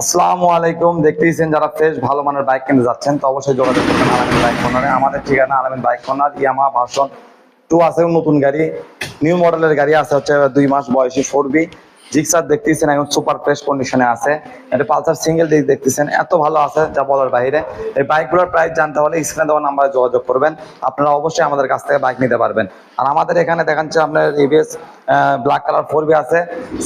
আসসালামু আলাইকুম। দেখতেইছেন যারা ফ্রেশ, ভালো মানের বাইক কিনতে যাচ্ছেন, তো অবশ্যই যোগাযোগ করবেন আলামিন বাইক কর্নারে আমাদের ঠিকানা Alamin bike corner Yamaha version two আছে নতুন গাড়ি। নিউ মডেলের গাড়ি আছে হচ্ছে দুই মাস বয়সী ফোর জিক্সার দেখতেছেন এখন সুপার ফ্রেশ কন্ডিশনে আছে। এটা পালসার সিঙ্গেল ডিস্ক দেখতেছেন, এত ভালো আছে যা বলার বাইরে। এই বাইকগুলোর প্রাইস জানতে হলে স্ক্রিনে দেওয়া নাম্বারে যোগাযোগ করবেন। আপনারা অবশ্যই আমাদের কাছ থেকে বাইক নিতে পারবেন। আর আমাদের এখানে দেখাচ্ছে আপনার এবিএস ব্ল্যাক কালার ফোর আছে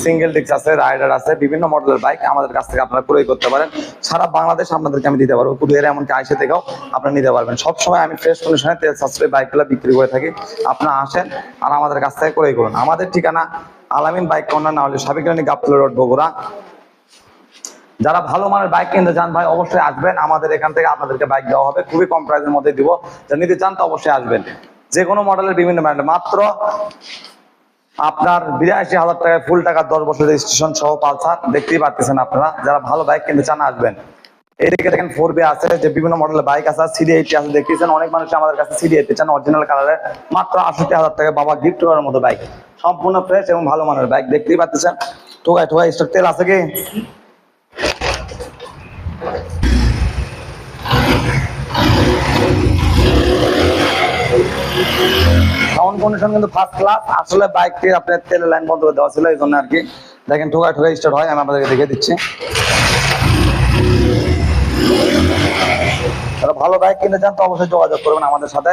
সিঙ্গেল ডিস্ক আছে রাইডার আছে, বিভিন্ন মডেলের বাইক আমাদের কাছ থেকে আপনারা ক্রয় করতে পারেন। সারা বাংলাদেশ আপনাদেরকে আমি দিতে পারব, কুরিয়ার এমনকি আইসে থেকেও আপনারা নিতে পারবেন। সবসময় আমি ফ্রেশ কন্ডিশনে তেল সাশ্রয়ী বাইকগুলো বিক্রি করে থাকি। আপনারা আসেন আর আমাদের কাছ থেকে ক্রয় করুন। আমাদের ঠিকানা আলামিন বাইক কর্নার না হলে সাবিকানি গাবতলা রোড, বগুড়া। যারা ভালো মানের বাইক কিনতে চান ভাই, অবশ্যই আসবেন। আমাদের এখান থেকে আপনাদেরকে বাইক দেওয়া হবে। খুবই কম প্রাইসের মধ্যে দিব। যারা নিতে চান তো অবশ্যই আসবেন। যে কোনো মডেলের বিভিন্ন ব্র্যান্ড মাত্র আপনার বিরাশি হাজার টাকায় ফুল টাকা দশ বছর স্টেশন সহ পালসার। দেখতেই পাচ্ছেন আপনারা। যারা ভালো বাইক কিনতে চান, আসবেন। এদিকে দেখেন ফোর বি আছে, যে বিভিন্ন মডেলের বাইক আছে সিডি এইটি আছে। দেখতেছেন অনেক মানুষ আমাদের কাছে সিডি এইটি চান অরিজিনাল কালারের মাত্র আষট্টি হাজার টাকা বাবা গিফট করার মতো বাইক সম্পূর্ণ ফ্রেশ এবং ভালো মানের বাইক দেখতেই পাচ্ছেন। ঠোকায় ঠোকায় স্টক তেল আছে কি? সাউন্ড কন্ডিশন কিন্তু ফার্স্ট ক্লাস আসলে আপনার তেলের লাইন বন্ধ করে দেওয়া ছিল, এই জন্য আর কি। দেখেন ঠোকায় ঠোকায় স্টার্ট হয়, আমি আপনাদেরকে দেখে দিচ্ছি। যারা ভালো বাইক কিনতে চান তো অবশ্যই যোগাযোগ করবেন আমাদের সাথে।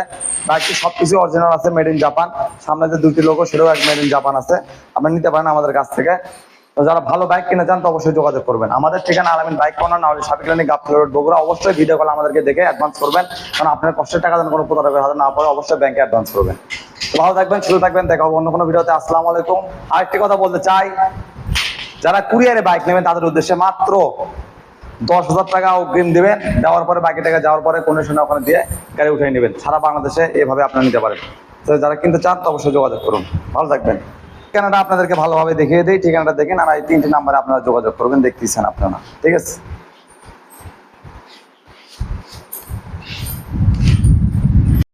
বাইকটি সবকিছু অরিজিনাল আছে মেড ইন জাপান সামনে যে দুটি লোগো সেটাও এক মেড ইন জাপান আছে। আপনি নিতে পারেন আমাদের কাছ থেকে। যারা ভালো বাইক কিনে চান তো অবশ্যই যোগাযোগ করবেন। আমাদের ঠিকানা আলামিন বাইক কর্নার না হলে সাবিকানি গাফল রোড বগুড়া। অবশ্যই ভিডিও কল আমাদেরকে দেখে অ্যাডভান্স করবেন। কারণ আপনার কষ্টের টাকা যেন কোনো প্রতারকের হাতে না পড়ে, অবশ্যই ব্যাংকে অ্যাডভান্স করবেন। ভালো থাকবেন শুরু থাকবেন। দেখা হবে অন্য কোনো ভিডিওতে। আসসালামু আলাইকুম। আরেকটি কথা বলতে চাই, যারা কুরিয়ারে বাইক নেবেন, তাদের উদ্দেশ্যে মাত্র দশ হাজার টাকা অগ্রিম দেবেন দেওয়ার পরে বাকি টাকা যাওয়ার পরে কোনো সময় ওখানে দিয়ে গাড়ি উঠিয়ে নেবেন। সারা বাংলাদেশে এভাবে আপনারা নিতে পারেন। তো যারা কিনতে চান তো অবশ্যই যোগাযোগ করুন। ভালো থাকবেন। ঠিকানাটা আপনাদেরকে ভালোভাবে দেখিয়ে দিই। ঠিকানাটা দেখেন আর এই তিনটি নাম্বারে আপনারা যোগাযোগ করবেন, দেখতেছেন আপনারা। ঠিক আছে?